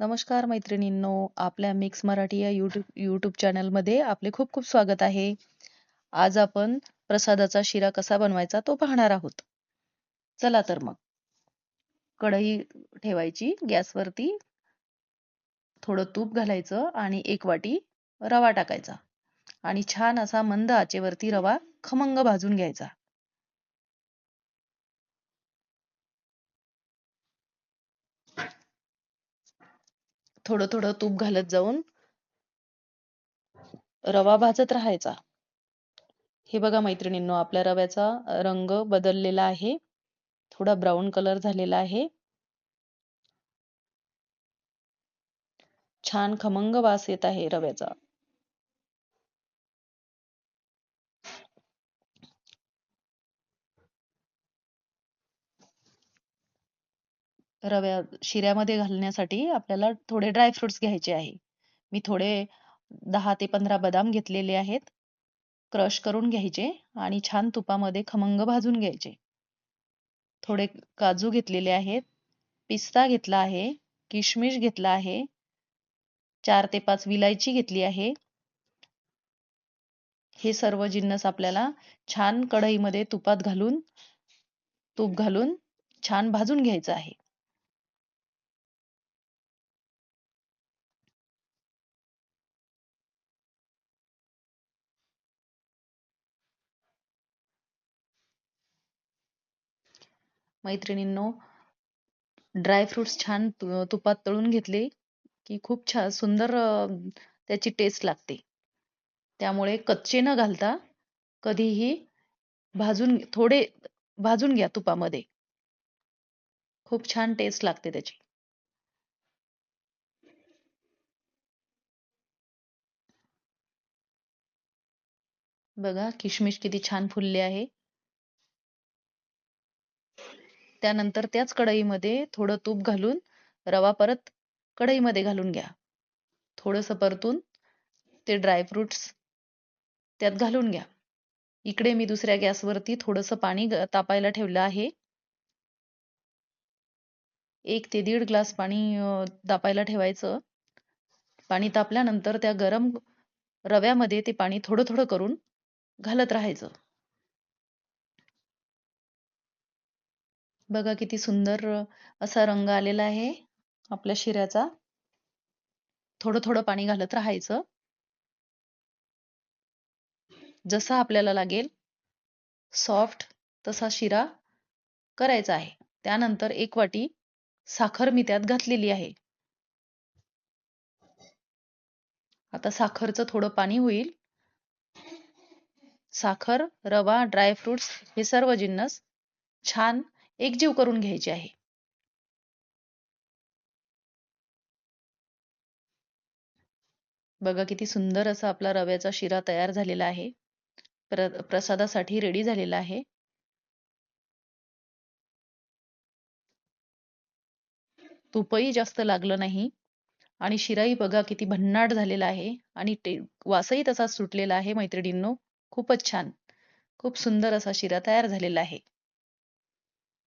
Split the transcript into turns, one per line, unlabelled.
नमस्कार मैत्रिणींनो आपल्या मिक्स मराठी या यूट्यूब यूट्यूब चॅनलमध्ये आपले खूप खूप स्वागत आहे. आज आपण प्रसादाचा शिरा कसा बनवायचा तो पाहणार आहोत. चला तर मग. कढई ठेवायची गॅसवरती थोडं तूप घालायचं आणि एक वाटी रवा टाकायचा. आणि छान असा मंद आचेवरती रवा खमंग भाजून घ्यायचा. थोडं थोडं तूप घालत जाऊन रवा भाजत राहायचा. हे बघा मैत्रिणींनो आपल्या रव्याचा रंग बदललेला आहे. थोडा ब्राऊन कलर झालेला आहे. छान खमंग वास येत आहे रव्याचा. रव्या शिऱ्यामध्ये घालण्यासाठी आपल्याला थोडे ड्रायफ्रुट्स घ्यायचे आहे. मी थोडे दहा ते पंधरा बदाम घेतलेले आहेत. क्रश करून घ्यायचे आणि छान तुपामध्ये खमंग भाजून घ्यायचे. थोडे काजू घेतलेले आहेत. पिस्ता घेतला आहे. किशमिश घेतला आहे. चार ते पाच विलायची घेतली आहे. हे सर्व जिन्नस आपल्याला छान कढईमध्ये तुपात घालून तूप घालून छान भाजून घ्यायचं आहे. मैत्रिणींनो ड्राय फ्रुट्स छान तुपात तळून घेतले की खूप छान सुंदर त्याची टेस्ट लागते. त्यामुळे कच्चे न घालता कधीही भाजून थोडे भाजून घ्या तुपामध्ये. खूप छान टेस्ट लागते त्याची. बघा किशमिश किती छान फुलले आहे. त्यानंतर त्याच कढईमध्ये थोडं तूप घालून रवा परत कढईमध्ये घालून घ्या. थोडंसं परतून ते ड्रायफ्रुट्स त्यात घालून घ्या. इकडे मी दुसऱ्या गॅसवरती थोडंसं पाणी तापायला ठेवलं आहे. एक ते दीड ग्लास पाणी तापायला ठेवायचं. पाणी तापल्यानंतर त्या गरम रव्यामध्ये ते पाणी थोडं थोडं करून घालत राहायचं. बघा किती सुंदर असा रंग आलेला आहे आपल्या शिऱ्याचा. थोडं थोडं पाणी घालत राहायचं. जसा आपल्याला लागेल सॉफ्ट तसा शिरा करायचा आहे. त्यानंतर एक वाटी साखर मी त्यात घातलेली आहे. आता साखरचं थोडं पाणी होईल. साखर रवा ड्रायफ्रुट्स हे सर्व जिन्नस छान एकजीव करून घ्यायची आहे. बघा किती सुंदर असा आपला रव्याचा शिरा तयार झालेला आहे. प्र प्रसादासाठी रेडी झालेला आहे. तुपही जास्त लागलं नाही. आणि शिराही बघा किती भन्नाट झालेला आहे. आणि टे वासही तसा सुटलेला आहे मैत्रिणींनो. खूपच छान. खूप सुंदर असा शिरा तयार झालेला आहे.